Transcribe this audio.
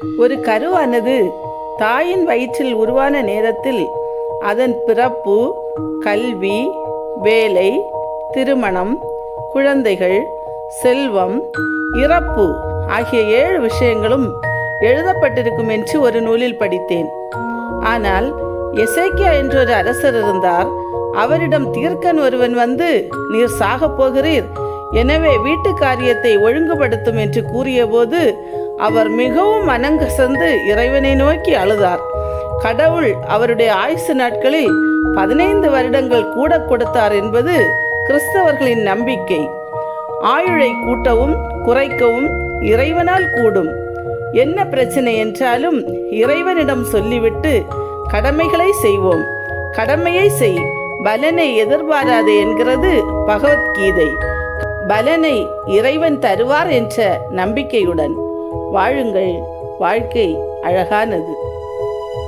ஒரு கருவானது தாயின் வயிற்றில் உருவான நேரத்தில் அதன் பிறப்பு கல்வி வேலை திருமணம் குழந்தைகள் செல்வம் இறப்பு ஆகிய ஏழு விஷயங்களும் எழுதப்பட்டிருக்கும் என்று ஒரு நூலில் படித்தேன். ஆனால் எசேக்கியா என்றொரு அரசர் இருந்தார். அவரிடம் தீர்க்கன் ஒருவன் வந்து நீர் சாகப் போகிறீர். எனவே வீட்டு காரியத்தை ஒழுங்குபடுத்தும் என்று கூறியபோது அவர் மிகவும் மனங்கசந்து இறைவனை நோக்கி அழுதார். கடவுள் அவருடைய ஆயுசு நாட்களில் பதினைந்து வருடங்கள் கூட கொடுத்தார் என்பது கிறிஸ்தவர்களின் நம்பிக்கை. ஆயுளை கூட்டவும் குறைக்கவும் இறைவனால் கூடும். என்ன பிரச்சனை என்றாலும் இறைவனிடம் சொல்லிவிட்டு கடமைகளை செய்வோம். கடமையை செய் பலனை எதிர்பாராதே என்கிறது பகவத்கீதை. பலனை இறைவன் தருவார் என்ற நம்பிக்கையுடன். வாழுங்கள். வாழ்க்கை அழகானது.